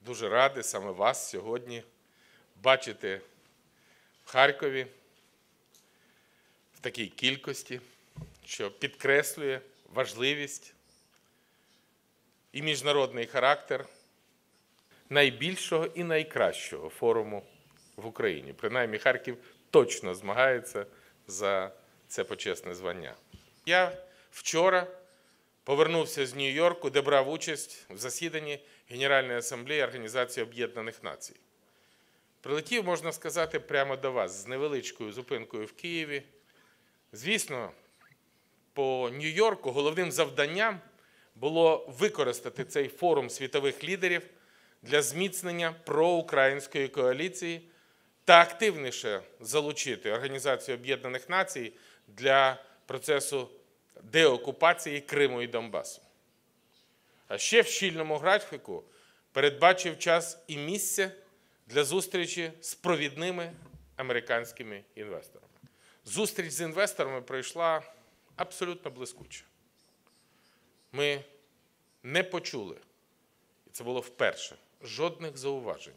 дуже радий саме вас сьогодні бачити в Харкові в такій кількості, що підкреслює важливість і міжнародний характер найбільшого і найкращого форуму в Україні. Принаймні, Харків точно змагається за це почесне звання. Я вчора повернувся з Нью-Йорку, де брав участь в засіданні Генеральної асамблеї Організації Об'єднаних Націй. Прилетів, можна сказати, прямо до вас з невеличкою зупинкою в Києві. Звісно, по Нью-Йорку головним завданням було використати цей форум світових лідерів для зміцнення проукраїнської коаліції та активніше залучити Організацію Об'єднаних Націй для процесу деокупації Криму і Донбасу. А ще в щільному графіку передбачив час і місце для зустрічі з провідними американськими інвесторами. Зустріч з інвесторами пройшла абсолютно блискуче. Ми не почули, і це було вперше, жодних зауважень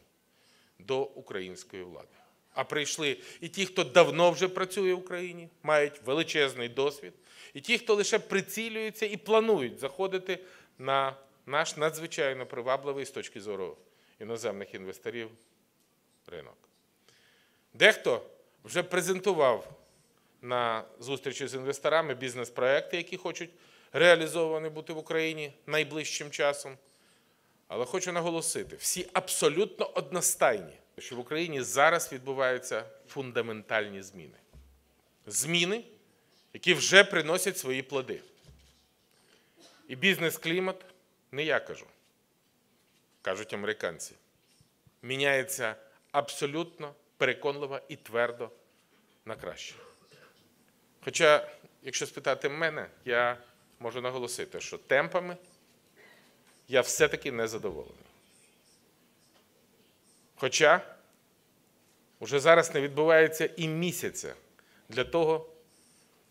до української влади. А прийшли і ті, хто давно вже працює в Україні, мають величезний досвід, і ті, хто лише прицілюються і планують заходити на наш надзвичайно привабливий з точки зору іноземних інвесторів ринок. Дехто вже презентував на зустрічі з інвесторами бізнес-проекти, які хочуть реалізовані бути в Україні найближчим часом. Але хочу наголосити: всі абсолютно одностайні, що в Україні зараз відбуваються фундаментальні зміни. Зміни, які вже приносять свої плоди. І бізнес-клімат, не я кажу, кажуть американці, міняється абсолютно переконливо і твердо на краще. Хоча, якщо спитати мене, я можу наголосити, що темпами я все-таки не задоволений. Хоча вже зараз не відбувається і місяця для того,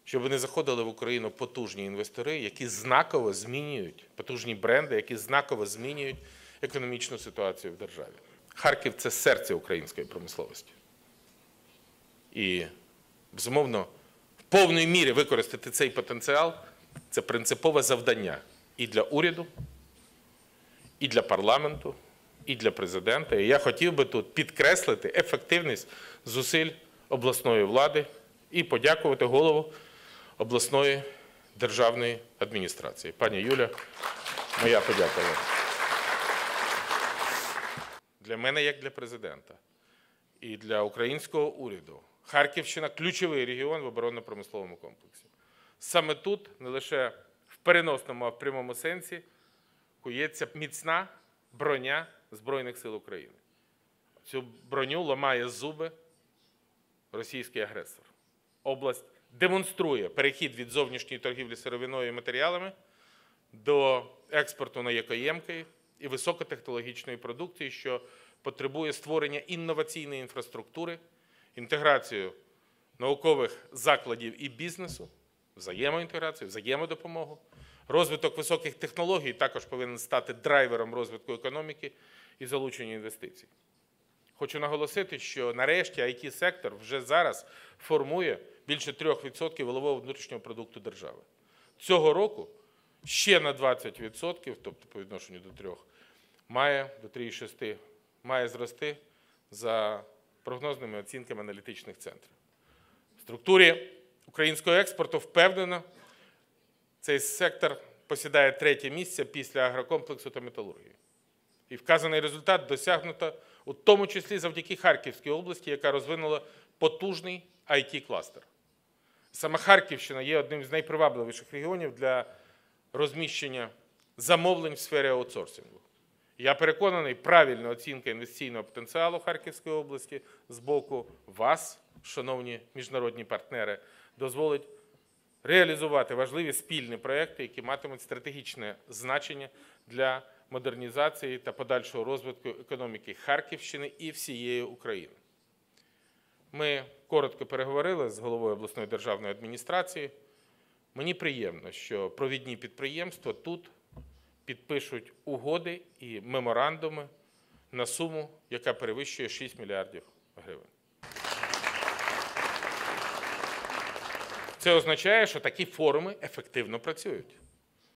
щоб не заходили в Україну потужні інвестори, які знаково змінюють потужні бренди, які знаково змінюють економічну ситуацію в державі. Харків це серце української промисловості. І, безумовно, в повній мірі використати цей потенціал це принципове завдання і для уряду, і для парламенту, і для президента. І я хотів би тут підкреслити ефективність зусиль обласної влади і подякувати голову обласної державної адміністрації. Пані Юля, моя подяка. Для мене, як для президента, і для українського уряду, Харківщина ключовий регіон в оборонно-промисловому комплексі. Саме тут, не лише в переносному, а в прямому сенсі, кується міцна броня Збройних сил України. Цю броню ламає зуби російський агресор. Область демонструє перехід від зовнішньої торгівлі сировиною і матеріалами до експорту на якоємки і високотехнологічної продукції, що потребує створення інноваційної інфраструктури, інтеграцію наукових закладів і бізнесу, взаємоінтеграцію, взаємодопомогу. Розвиток високих технологій також повинен стати драйвером розвитку економіки і залучення інвестицій. Хочу наголосити, що нарешті it сектор вже зараз формує більше 3% валового внутрішнього продукту держави. Цього року ще на 20%, тобто по відношенню до 3, має до 3,6, має зрости за прогнозними оцінками аналітичних центрів. В структурі українського експорту впевнено, цей сектор посідає третє місце після агрокомплексу та металургії. І вказаний результат досягнуто у тому числі завдяки Харківській області, яка розвинула потужний it кластер Саме Харківщина є одним з найпривабливіших регіонів для розміщення замовлень в сфері аутсорсингу. Я переконаний, правильна оцінка інвестиційного потенціалу Харківської області з боку вас, шановні міжнародні партнери, дозволить реалізувати важливі спільні проекти, які матимуть стратегічне значення для модернізації та подальшого розвитку економіки Харківщини і всієї України. Ми коротко переговорили з головою обласної державної адміністрації. Мені приємно, що провідні підприємства тут підпишуть угоди і меморандуми на суму, яка перевищує 6 мільярдів Це означає, що такі форуми ефективно працюють.